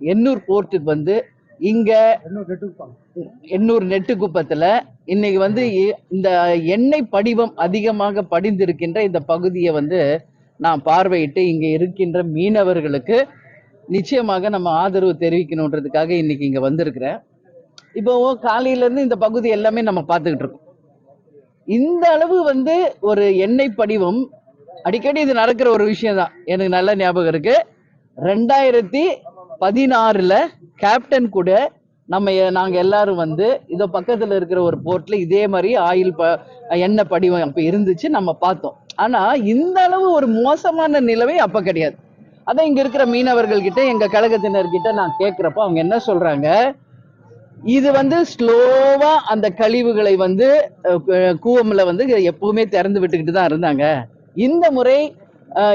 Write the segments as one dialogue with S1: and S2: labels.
S1: எண்ணூர் போர்ட்டுக்கு வந்து இங்க எண்ணூர் நெட்டுக்குப்பத்துல இன்னைக்கு வந்து இந்த எண்ணெய் படிவம் அதிகமாக படிந்திருக்கின்ற இந்த பகுதியை வந்து நான் பார்வையிட்டு இங்க இருக்கின்ற மீனவர்களுக்கு நிச்சயமாக நம்ம ஆதரவு தெரிவிக்கணுன்றதுக்காக இன்னைக்கு இங்க வந்திருக்கிறேன். இப்போ காலையில இருந்து இந்த பகுதி எல்லாமே நம்ம பார்த்துக்கிட்டு இருக்கோம். இந்த அளவு வந்து ஒரு எண்ணெய் படிவம் அடிக்கடி இது நடக்கிற ஒரு விஷயம் தான் எனக்கு நல்ல ஞாபகம் இருக்கு. ரெண்டாயிரத்தி பதினாறுல கேப்டன் கூட நம்ம நாங்க எல்லாரும் வந்து இதோ பக்கத்துல இருக்கிற ஒரு போர்ட்ல இதே மாதிரி ஆயில் ப எண்ணெய் படிவம் அப்ப இருந்துச்சு நம்ம பார்த்தோம். ஆனா இந்த அளவு ஒரு மோசமான நிலவை அப்ப கிடையாது. அதான் இங்க இருக்கிற மீனவர்கள் கிட்ட எங்க கழகத்தினர்கிட்ட நான் கேட்கிறப்போ அவங்க என்ன சொல்றாங்க? இது வந்து ஸ்லோவா அந்த கழிவுகளை வந்து கூவம்ல வந்து எப்பவுமே திறந்து விட்டுக்கிட்டு தான் இருந்தாங்க. இந்த முறை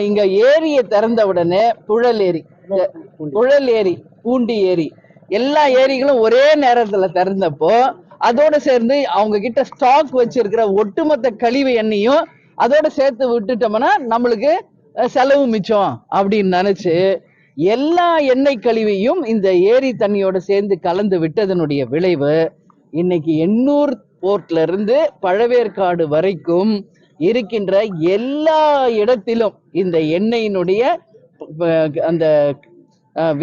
S1: இங்க ஏரியை திறந்த உடனே புழல் ஏரி புழல் ஏரி பூண்டி ஏரி. எல்லா ஏரிகளும் ஒரே நேரத்துல திறந்தப்போ அதோட சேர்ந்து அவங்க கிட்ட ஸ்டாக் வச்சிருக்கிற ஒட்டுமொத்த கழிவு எண்ணெயும் அதோட சேர்த்து விட்டுட்டோம்னா நம்மளுக்கு செலவு மிச்சம் அப்படின்னு நினைச்சு எல்லா எண்ணெய் கழிவையும் இந்த ஏரி தண்ணியோட சேர்ந்து கலந்து விட்டதனுடைய விளைவு இன்னைக்கு எண்ணூர் போர்ட்ல இருந்து பழவேற்காடு வரைக்கும் இருக்கின்ற எல்லா இடத்திலும் இந்த எண்ணெயினுடைய அந்த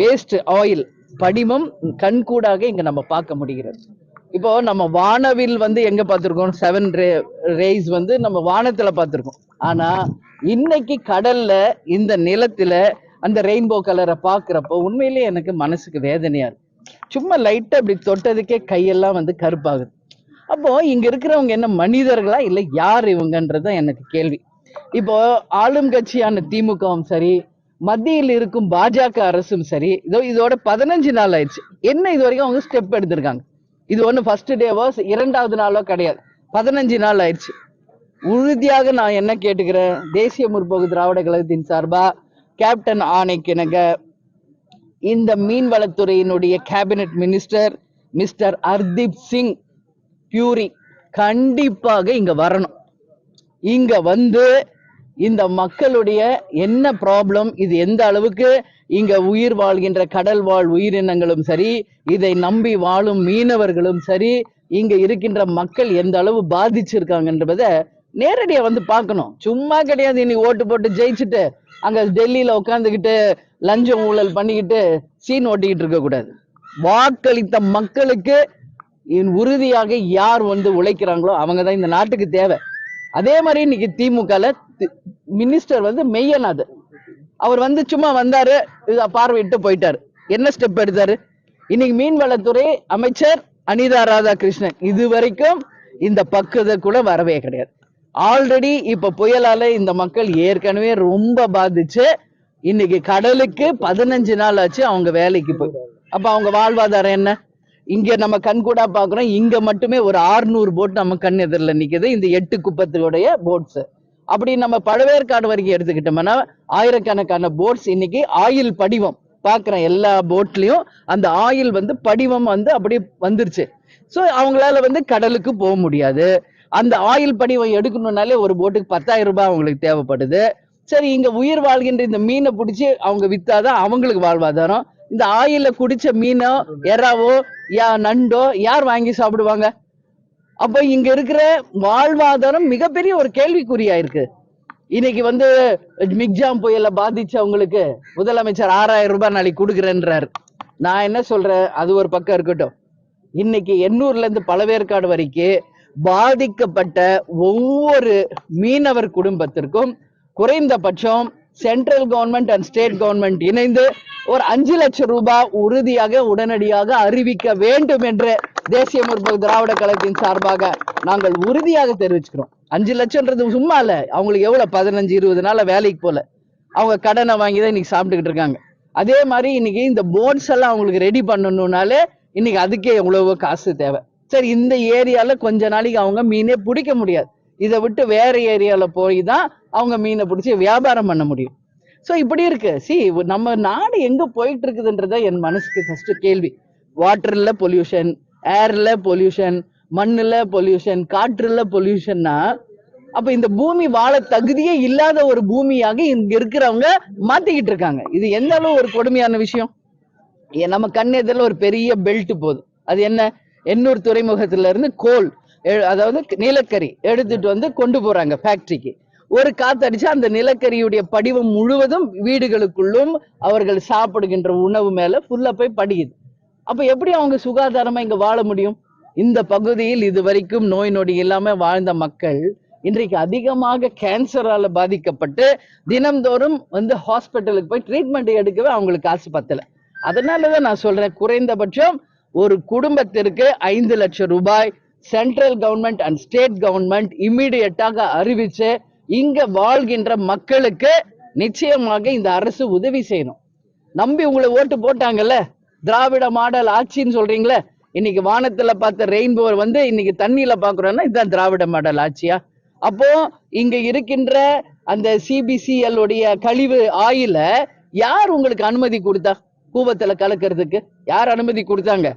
S1: வேஸ்ட் ஆயில் படிமம் கண்கூடாக இங்க நம்ம பார்க்க முடிகிறது. இப்போ நம்ம வானவில் வந்து எங்க பார்த்துருக்கோம்? செவன் ரே ரேஸ் வந்து நம்ம வானத்துல பார்த்துருக்கோம். ஆனா இன்னைக்கு கடல்ல இந்த நிலத்துல அந்த ரெயின்போ கலரை பார்க்குறப்போ உண்மையிலேயே எனக்கு மனசுக்கு வேதனையா இருக்கு. சும்மா லைட்டா இப்படி தொட்டதுக்கே கையெல்லாம் வந்து கருப்பாகுது. அப்போ இங்க இருக்கிறவங்க என்ன மனிதர்களா இல்லை யார் இவங்கன்றதுதான் எனக்கு கேள்வி. இப்போ ஆளும் கட்சியான திமுகவும் சரி மத்தியில் இருக்கும் பாஜக அரசும் சரி இதோ இதோட பதினஞ்சு நாள் ஆயிடுச்சு. என்ன இது வரைக்கும் அவங்க ஸ்டெப் எடுத்திருக்காங்க? இது ஒன்று ஃபர்ஸ்ட் டேவோ இரண்டாவது நாளோ கிடையாது. பதினஞ்சு நாள் ஆயிடுச்சு. உறுதியாக நான் என்ன கேட்டுக்கிறேன்? தேசிய முற்போக்கு திராவிட கழகத்தின் சார்பா கேப்டன் ஆணைக்கிணங்க இந்த மீன்வளத்துறையினுடைய cabinet minister mister Hardeep Singh Puri கண்டிப்பாக இங்க வரணும். இங்க வந்து இந்த மக்களுடைய என்ன ப்ராப்ளம் இது எந்த அளவுக்கு இங்க உயிர் வாழ்கின்ற கடல் வாழ் உயிரினங்களும் சரி இதை நம்பி வாழும் மீனவர்களும் சரி இங்க இருக்கின்ற மக்கள் எந்த அளவு பாதிச்சிருக்காங்கன்றத நேரடியா வந்து பார்க்கணும். சும்மா கிடையாது இன்னைக்கு ஓட்டு போட்டு ஜெயிச்சுட்டு அங்க டெல்லியில உட்காந்துக்கிட்டு லஞ்சம் ஊழல் பண்ணிக்கிட்டு சீன் ஓட்டிக்கிட்டு இருக்க கூடாது. வாக்களித்த மக்களுக்கு என் உறுதியாக யார் வந்து உழைக்கிறாங்களோ அவங்க தான் இந்த நாட்டுக்கு தேவை. அதே மாதிரி இன்னைக்கு திமுகல மினிஸ்டர் வந்து மெய்யநாதர் அவர் வந்து சும்மா வந்தாரு பார்வையிட்டு போயிட்டாரு. என்ன ஸ்டெப் எடுத்தாரு? இன்னைக்கு மீன்வளத்துறை அமைச்சர் அனிதா ராதாகிருஷ்ணன் இது வரைக்கும் இந்த பக்குத கூட வரவே கிடையாது. ஆல்ரெடி இப்ப புயலால இந்த மக்கள் ஏற்கனவே ரொம்ப பாதிச்சு இன்னைக்கு கடலுக்கு பதினஞ்சு நாள் ஆச்சு அவங்க வேலைக்கு போய். அப்ப அவங்க வாழ்வாதாரம் என்ன? இங்க நம்ம கண்கூடா பாக்குறோம் இங்க மட்டுமே ஒரு 600 போட் நம்ம கண் எதிரில் நிக்குது. இந்த எட்டு குப்பத்துடைய போட்ஸ் அப்படி நம்ம பழவேற்காடு வரைக்கும் எடுத்துக்கிட்டோம்னா ஆயிரக்கணக்கான போட்ஸ் இன்னைக்கு ஆயில் படிவம். பார்க்குறேன் எல்லா போட்லேயும் அந்த ஆயில் வந்து படிவம் வந்து அப்படி வந்துருச்சு. ஸோ அவங்களால வந்து கடலுக்கு போக முடியாது. அந்த ஆயில் படிவம் எடுக்கணும்னாலே ஒரு போட்டுக்கு பத்தாயிரம் ரூபாய் அவங்களுக்கு தேவைப்படுது. சரி இங்க உயிர் வாழ்கின்ற இந்த மீனை பிடிச்சி அவங்க வித்தாதான் அவங்களுக்கு வாழ்வாதாரம். இந்த ஆயில குடிச்ச மீனோ எறாவோ யா நண்டோ யார் வாங்கி சாப்பிடுவாங்க? அப்ப இங்க இருக்கிற வாழ்வாதாரம் மிகப்பெரிய ஒரு கேள்விக்குறியா இருக்கு இன்னைக்கு வந்து மிக்ஜாம் புயல பாதிச்சவங்களுக்கு முதலமைச்சர் ஆறாயிரம் ரூபாய் நாளைக்கு கொடுக்குறேன்றாரு. நான் என்ன சொல்றேன்? அது ஒரு பக்கம் இருக்கட்டும். இன்னைக்கு எண்ணூர்ல இருந்து பழவேற்காடு வரைக்கும் பாதிக்கப்பட்ட ஒவ்வொரு மீனவர் குடும்பத்திற்கும் குறைந்தபட்சம் central government and state government இணைந்து ஒரு அஞ்சு லட்சம் ரூபாய் உறுதியாக உடனடியாக அறிவிக்க வேண்டும் என்று தேசிய முற்போக்கு திராவிட கழகத்தின் சார்பாக நாங்கள் உறுதியாக தெரிவிச்சுக்கிறோம். அஞ்சு லட்சம்ன்றது சும்மா இல்ல. அவங்களுக்கு எவ்வளவு? பதினஞ்சு இருபது நாள் வேலைக்கு போல. அவங்க கடனை வாங்கி தான் இன்னைக்கு சாப்பிட்டுக்கிட்டு இருக்காங்க. அதே மாதிரி இன்னைக்கு இந்த போர்ட்ஸ் எல்லாம் அவங்களுக்கு ரெடி பண்ணணும்னாலே இன்னைக்கு அதுக்கே எவ்வளவோ காசு தேவை. சரி இந்த ஏரியால கொஞ்ச நாளைக்கு அவங்க மீனே பிடிக்க முடியாது. இதை விட்டு வேற ஏரியால போய் தான் அவங்க மீனை பிடிச்சி வியாபாரம் பண்ண முடியும். ஸோ இப்படி இருக்கு. சி நம்ம நாடு எங்க போயிட்டு இருக்குதுன்றத என் மனசுக்கு ஃபர்ஸ்ட் கேள்வி. வாட்டர்ல பொல்யூஷன் ஏர்ல பொல்யூஷன் மண்ணுல பொல்யூஷன் காற்றுல பொல்யூஷன்னா அப்ப இந்த பூமி வாழ தகுதியே இல்லாத ஒரு பூமியாக இங்க இருக்கிறவங்க மாத்திக்கிட்டு இருக்காங்க. இது எந்த அளவு ஒரு கொடுமையான விஷயம்? ஏ- நம்ம கண் எதிரில் ஒரு பெரிய பெல்ட் போதும். அது என்ன? எண்ணூர் துறைமுகத்துல இருந்து கோல் எ- அதாவது நிலக்கரி எடுத்துட்டு வந்து கொண்டு போறாங்க ஃபேக்டரிக்கு ஒரு காத்தடிச்சா அந்த நிலக்கரியுடைய படிவம் முழுவதும் வீடுகளுக்குள்ளும் அவர்கள் சாப்பிடுகின்ற உணவு மேல ஃபுல்லா போய் படியுது அப்ப எப்படி அவங்க சுகாதாரமா இங்க வாழ முடியும்? இந்த பகுதியில் இதுவரைக்கும் நோய் நொடி இல்லாம வாழ்ந்த மக்கள் இன்றைக்கு அதிகமாக கேன்சரால பாதிக்கப்பட்டு தினம்தோறும் வந்து ஹாஸ்பிட்டலுக்கு போய் ட்ரீட்மெண்ட் எடுக்கவே அவங்களுக்கு காசு பத்தல. அதனாலதான் நான் சொல்றேன் குறைந்தபட்சம் ஒரு குடும்பத்திற்கு ஐந்து லட்சம் ரூபாய் central government and state government இம்மிடியட்டாக அறிவிச்சு இங்க வாழ்கின்ற மக்களுக்கு நிச்சயமாக இந்த அரசு உதவி செய்யணும். நம்பி உங்களை ஓட்டு போட்டாங்கல்ல? திராவிட மாடல் ஆட்சின்னு சொல்றீங்களே இன்னைக்கு வானத்துல பார்த்த ரெயின்போ வந்து இன்னைக்கு தண்ணியில பாக்குறோம்னா இதுதான் திராவிட மாடல் ஆட்சியா? அப்போ இங்க இருக்கின்ற அந்த சிபிசிஎல் உடைய கழிவு ஆயில யார் உங்களுக்கு அனுமதி கொடுத்தா? கூவத்துல கலக்கிறதுக்கு யார் அனுமதி கொடுத்தாங்க?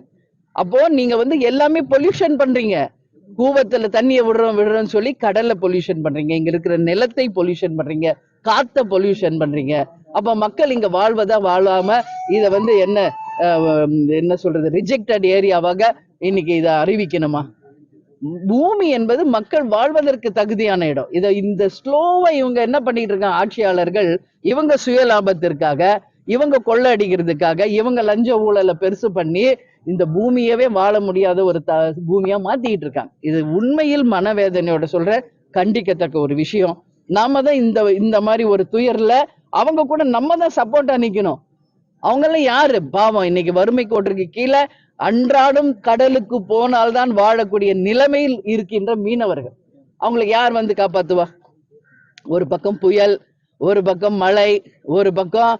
S1: அப்போ நீங்க வந்து எல்லாமே பொல்யூஷன் பண்றீங்க. கூவத்துல தண்ணியை விடுறோம் விடுறோம்னு சொல்லி கடல்ல பொல்யூஷன் பண்றீங்க. இங்க இருக்கிற நிலத்தை பொல்யூஷன் பண்றீங்க. காத்த பொல்யூஷன் பண்றீங்க. அப்ப மக்கள் இங்க வாழ்வதா வாழாம இத வந்து என்ன என்ன சொல்றது ரிஜெக்டட் ஏரியாவாக இன்னைக்கு இதை அறிவிக்கணுமா? பூமி என்பது மக்கள் வாழ்வதற்கு தகுதியான இடம். இதை இந்த ஸ்லோவா இவங்க என்ன பண்ணிட்டு இருக்காங்க? ஆட்சியாளர்கள் இவங்க சுய லாபத்திற்காக இவங்க கொள்ளை அடிக்கிறதுக்காக இவங்க லஞ்ச ஊழலை பெருசு பண்ணி இந்த பூமியவே வாழ முடியாத ஒரு த பூமியா மாத்திக்கிட்டு இருக்காங்க. இது உண்மையில் மனவேதனையோட சொல்ற கண்டிக்கத்தக்க ஒரு விஷயம். நாம தான் இந்த இந்த மாதிரி ஒரு துயர்ல அவங்க கூட நம்ம தான் சப்போர்ட்டா நிக்கணும். அவங்கெல்லாம் யாரு? பாவம் இன்னைக்கு வறுமை கோட்டிற்கு கீழே அன்றாடம் கடலுக்கு போனால்தான் வாழக்கூடிய நிலைமையில் இருக்கின்ற மீனவர்கள். அவங்களுக்கு யார் வந்து காப்பாத்துவா? ஒரு பக்கம் புயல் ஒரு பக்கம் மழை ஒரு பக்கம்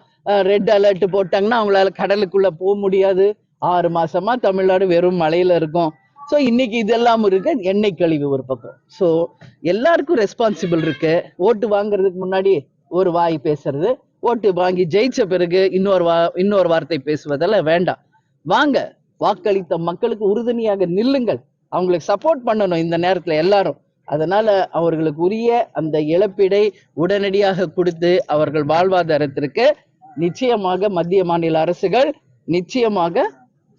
S1: ரெட் அலர்ட் போட்டாங்கன்னா அவங்களால கடலுக்குள்ள போக முடியாது. ஆறு மாசமா தமிழ்நாடு வெறும் மழையில இருக்கும். ஸோ இன்னைக்கு இதெல்லாம் இருக்கு. எண்ணெய் கழிவு ஒரு பக்கம். ஸோ எல்லாருக்கும் ரெஸ்பான்சிபிள் இருக்கு. ஓட்டு வாங்குறதுக்கு முன்னாடி ஒரு வாய் பேசுறது. ஓட்டு வாங்கி ஜெயிச்ச பிறகு இன்னொரு வா இன்னொரு வார்த்தை பேசுவதெல்லாம் வேண்டாம். வாங்க வாக்களித்த மக்களுக்கு உறுதுணையாக நில்லுங்கள். அவங்களுக்கு சப்போர்ட் பண்ணணும் இந்த நேரத்துல எல்லாரும். அதனால அவர்களுக்கு உரிய அந்த இழப்பீடை உடனடியாக கொடுத்து அவர்கள் வாழ்வாதாரத்திற்கு நிச்சயமாக மத்திய மாநில அரசுகள் நிச்சயமாக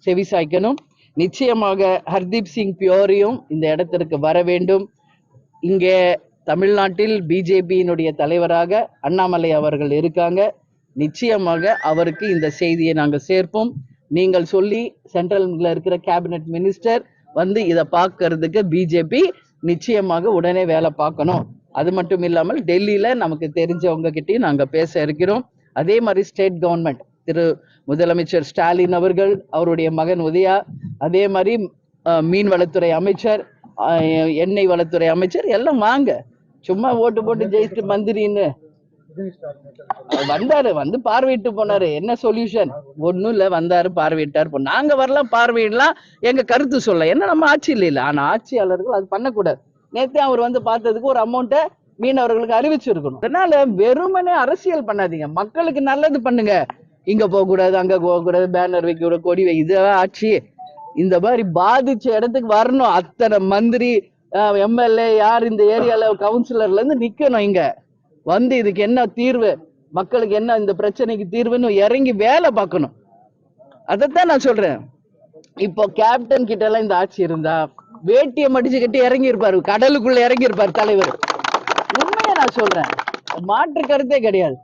S1: செவிசாய்க்கணும். நிச்சயமாக ஹர்தீப் சிங் பியோரியும் இந்த இடத்திற்கு வர வேண்டும். இங்கே தமிழ்நாட்டில் பிஜேபியினுடைய தலைவராக அண்ணாமலை அவர்கள் இருக்காங்க. நிச்சயமாக அவருக்கு இந்த செய்தியை நாங்கள் சேர்ப்போம். நீங்கள் சொல்லி சென்ட்ரல்ல இருக்கிற கேபினெட் மினிஸ்டர் வந்து இதை பார்க்கறதுக்கு பிஜேபி நிச்சயமாக உடனே வேலை பார்க்கணும். அது மட்டும் இல்லாமல் டெல்லியில நமக்கு தெரிஞ்சவங்க கிட்டயும் நாங்கள் பேச இருக்கிறோம். அதே மாதிரி ஸ்டேட் கவர்மெண்ட் திரு முதலமைச்சர் ஸ்டாலின் அவர்கள் அவருடைய மகன் உதயா அதே மாதிரி மீன்வளத்துறை அமைச்சர் எண்ணெய் வளத்துறை அமைச்சர் எல்லாம் வாங்க. சும்மா ஓட்டு போட்டு ஜெயிச்சுட்டு மந்திரின்னு. வந்தாரு வந்து பார்வையிட்டு போனாரு. என்ன சொல்யூஷன் ஒண்ணும் இல்ல வந்தாரு பார்வையிட்டார். போ நாங்க வரலாம் பார்வையிடலாம். எங்க கருத்து சொல்ல. என்ன நம்ம ஆட்சியில் இல்ல ஆனா ஆட்சியாளர்கள் அது பண்ணக்கூடாது. நேத்தே அவர் வந்து பார்த்ததுக்கு ஒரு அமௌண்ட்டை மீனவர்களுக்கு அறிவிச்சிருக்கணும். அதனால வெறுமனே அரசியல் பண்ணாதீங்க. மக்களுக்கு நல்லது பண்ணுங்க. இங்க போக கூடாது அங்க போக கூடாது பேனர் வைக்க கூடாது கொடி வை. இதுதான் ஆட்சி. இந்த மாதிரி பாதிச்ச இடத்துக்கு வரணும். அத்தனை மந்திரி எம்எல்ஏ யார் இந்த ஏரியால கவுன்சிலர்ல இருந்து நிக்கணும் இங்க? வந்து இதுக்கு என்ன தீர்வு? மக்களுக்கு என்ன இந்த பிரச்சனைக்கு தீர்வுன்னு இறங்கி வேலை பார்க்கணும். அதைத்தான் நான் சொல்றேன். இப்போ கேப்டன் கிட்ட எல்லாம் இந்த ஆட்சி இருந்தா வேட்டியை மடிச்சு கட்டி இறங்கி இருப்பாரு கடலுக்குள்ள இறங்கி இருப்பார் தலைவர். உண்மையை நான் சொல்றேன். மாற்று கருத்தே கிடையாது.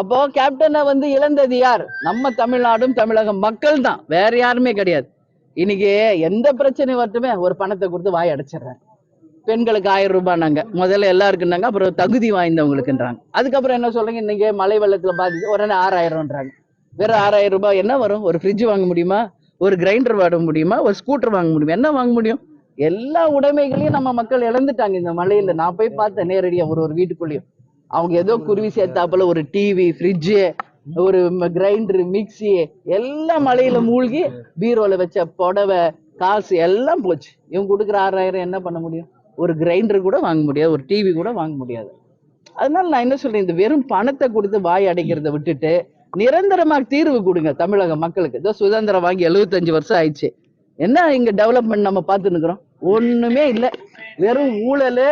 S1: அப்போ கேப்டனை வந்து இழந்தது யார்? நம்ம தமிழ்நாடும் தமிழக மக்கள் தான் வேற யாருமே கிடையாது. இன்னைக்கு எந்த பிரச்சனை வரட்டுமே ஒரு பணத்தை கொடுத்து வாய் அடைச்சிடுறேன். பெண்களுக்கு ஆயிரம் ரூபாய்னாங்க முதல்ல எல்லாருக்குன்னாங்க அப்புறம் தகுதி வாய்ந்தவங்களுக்குன்றாங்க. அதுக்கப்புறம் என்ன சொல்றீங்க? இன்னைக்கு மழை வெள்ளத்துல பாதிச்சு உடனே ஆறாயிரம்ன்றாங்க. வெறும் ஆறாயிரம் ரூபாய் என்ன வரும்? ஒரு ஃப்ரிட்ஜ் வாங்க முடியுமா? ஒரு கிரைண்டர் வாங்க முடியுமா? ஒரு ஸ்கூட்டர் வாங்க முடியுமா? என்ன வாங்க முடியும்? எல்லா உடைமைகளையும் நம்ம மக்கள் இழந்துட்டாங்க இந்த மழையில. நான் போய் பார்த்தேன் நேரடியா ஒரு ஒரு வீட்டுக்குள்ளேயும். அவங்க ஏதோ குருவி சேர்த்தாப்புல ஒரு டிவி ஃப்ரிட்ஜு ஒரு கிரைண்டரு மிக்ஸி எல்லாம் மழையில மூழ்கி பீரோல வச்ச புடவை காசு எல்லாம் போச்சு. இவங்க கொடுக்குற ஆறாயிரம் என்ன பண்ண முடியும்? ஒரு கிரைண்டர் கூட வாங்க முடியாது ஒரு டிவி கூட வாங்க முடியாது. அதனால நான் என்ன சொல்றேன் இந்த வெறும் பணத்தை கொடுத்து வாய் அடைக்கிறத விட்டுட்டு நிரந்தரமாக தீர்வு கொடுங்க தமிழக மக்களுக்கு. இதோ சுதந்திரம் வாங்கி 75 வருஷம் ஆயிடுச்சு. என்ன இங்க டெவலப்மெண்ட் நம்ம பார்த்துன்னு இருக்கிறோம்? ஒண்ணுமே இல்லை. வெறும் ஊழல்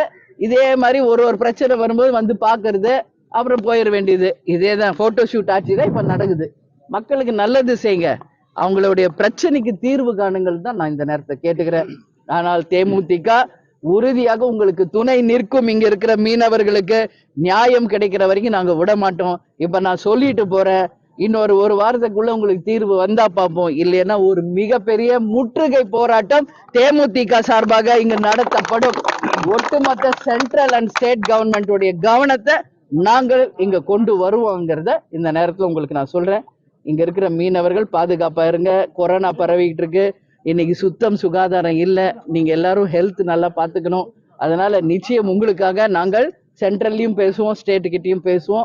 S1: இதே மாதிரி ஒரு ஒரு பிரச்சனை வரும்போது வந்து பாக்குறது அப்புறம் போயிட வேண்டியது. இதே தான் போட்டோ ஷூட் ஆட்சி தான் இப்ப நடக்குது. மக்களுக்கு நல்லது செய்யுங்க அவங்களுடைய பிரச்சனைக்கு தீர்வு காணுங்கள் தான் நான் இந்த நேரத்தை கேட்டுக்கிறேன். ஆனால் தேமுதிக உறுதியாக உங்களுக்கு துணை நிற்கும் இங்க இருக்கிற மீனவர்களுக்கு நியாயம் கிடைக்கிற வரைக்கும் நாங்க விட மாட்டோம். இப்ப நான் சொல்லிட்டு போறேன். இன்னொரு ஒரு வாரத்துக்குள்ள உங்களுக்கு தீர்வு வந்தா பார்ப்போம். இல்லைன்னா ஒரு மிகப்பெரிய முற்றுகை போராட்டம் தேமுதிக சார்பாக இங்கு நடத்தப்படும். ஒட்டுமொத்த சென்ட்ரல் அண்ட் ஸ்டேட் கவர்மெண்ட்டுடைய கவனத்தை நாங்கள் இங்க கொண்டு வருவோங்கிறத இந்த நேரத்துல உங்களுக்கு நான் சொல்றேன். இங்க இருக்கிற மீனவர்கள் பாதுகாப்பா இருங்க. கொரோனா பரவிக்கிட்டு இருக்கு. இன்னைக்கு சுத்தம் சுகாதாரம் இல்லை. நீங்க எல்லாரும் ஹெல்த் நல்லா பார்த்துக்கணும் அதனால நிச்சயம் உங்களுக்காக நாங்கள் சென்ட்ரல்லையும் பேசுவோம் ஸ்டேட்டுக்கிட்டையும் பேசுவோம்.